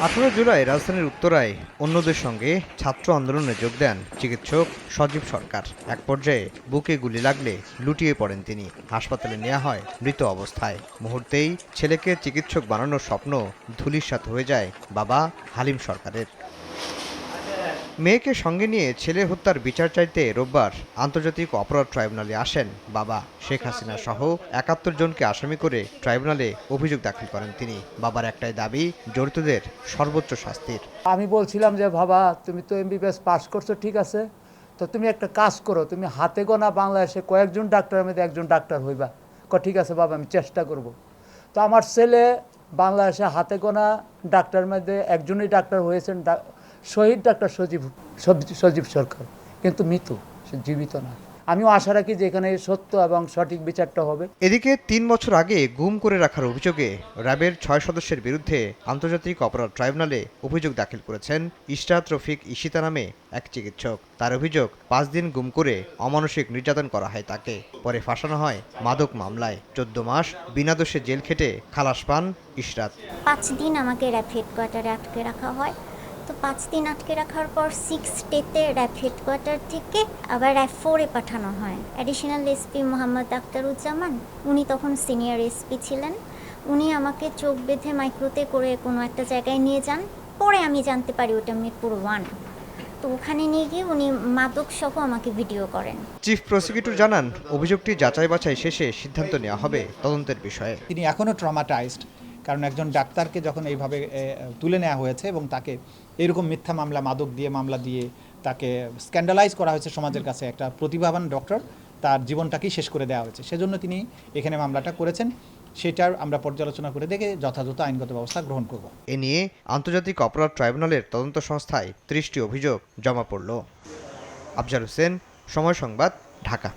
আঠারো জুলাই রাজধানীর উত্তরায় অন্যদের সঙ্গে ছাত্র আন্দোলনে যোগ দেন চিকিৎসক সজীব সরকার। এক পর্যায়ে বুকে গুলি লাগলে লুটিয়ে পড়েন তিনি। হাসপাতালে নেওয়া হয় মৃত অবস্থায়। মুহূর্তেই ছেলেকে চিকিৎসক বানানোর স্বপ্ন ধুলির সাথে হয়ে যায় বাবা হালিম সরকারের। মেয়েকে সঙ্গে নিয়ে ছেলে হত্যার বিচার চাইতে রোববার আন্তর্জাতিক অপরাধ ট্রাইব্যুনালে আসেন বাবা শেখ হাসিনা সহ একাত্তর জনকে আসামি করে ট্রাইব্যুনালে অভিযোগ দাখিল করেন তিনি। বাবার একটাই দাবি, জড়িতদের সর্বোচ্চ শাস্তির। আমি বলছিলাম যে, বাবা, তুমি তো এমবিবিএস পাস করছ, ঠিক আছে? তো তুমি একটা কাজ করো, তুমি হাতে গোনা বাংলাদেশে কয়েকজন ডাক্তারের মধ্যে একজন ডাক্তার হইবা। ক ঠিক আছে বাবা, আমি চেষ্টা করব। তো আমার ছেলে বাংলাদেশে হাতে গোনা ডাক্তারের মধ্যে একজনই ডাক্তার হয়েছেন শহীদ ডাক্তার সজীব সজীব সরকার কিন্তু মৃত সে জীবিত না। আমিও আশা রাখি যে এখানে সত্য এবং সঠিক বিচারটা হবে। এদিকে তিন বছর আগে গুম করে রাখার অভিযোগে র্যাবের ছয় সদস্যের বিরুদ্ধে আন্তর্জাতিক অপরাধ ট্রাইব্যুনালে অভিযোগ দাখিল করেছেন ইশরাত রফিক ইশিতা নামে এক চিকিৎসক। তার অভিযোগ পাঁচ দিন গুম করে অমানসিক নির্যাতন করা হয় তাকে। পরে ফাঁসানো হয় মাদক মামলায়। চোদ্দ মাস বিনা দোষে জেল খেটে খালাস পান ইশরাত। পাঁচ দিন আমাকে র্যাব হেডকোয়ার্টারে আটকে রাখা হয়। তো পাঁচ দিন আটকে রাখার পর সিক্স ডেতে র্যাব হেডকোয়ার্টার থেকে আবার র্যাব ফোরে পাঠানো হয়। অ্যাডিশনাল এসপি মোহাম্মদ আখতারুজ্জামান উনি তখন সিনিয়র এসপি ছিলেন। উনি আমাকে চোখ বেঁধে মাইক্রোতে করে কোনো একটা জায়গায় নিয়ে যান। পরে আমি জানতে পারি ওটা মিরপুর ওয়ান তো ওখানে নিয়ে গিয়ে উনি মাদক সহ আমাকে ভিডিও করেন। চিফ প্রসিকিউটর জানান অভিযোগটি যাচাই বাছাই শেষে সিদ্ধান্ত নেওয়া হবে তদন্তের বিষয়ে। তিনি এখনও ট্রমাটাইজড কারণ একজন ডাক্তারকে যখন এইভাবে তুলে নেওয়া হয়েছে এবং তাকে এরকম মিথ্যা মামলা মাদক দিয়ে মামলা দিয়ে তাকে স্ক্যান্ডালাইজ করা হয়েছে সমাজের কাছে একটা প্রতিভাবান ডক্টর তার জীবনটাকেই শেষ করে দেওয়া হয়েছে। সেজন্য তিনি এখানে মামলাটা করেছেন। সেটার আমরা পর্যালোচনা করে দেখে যথাযথ আইনগত ব্যবস্থা গ্রহণ করব। এ নিয়ে আন্তর্জাতিক অপরাধ ট্রাইব্যুনালের তদন্ত সংস্থায় ত্রিশটি অভিযোগ জমা পড়ল। আফজাল হোসেন সময় সংবাদ ঢাকা।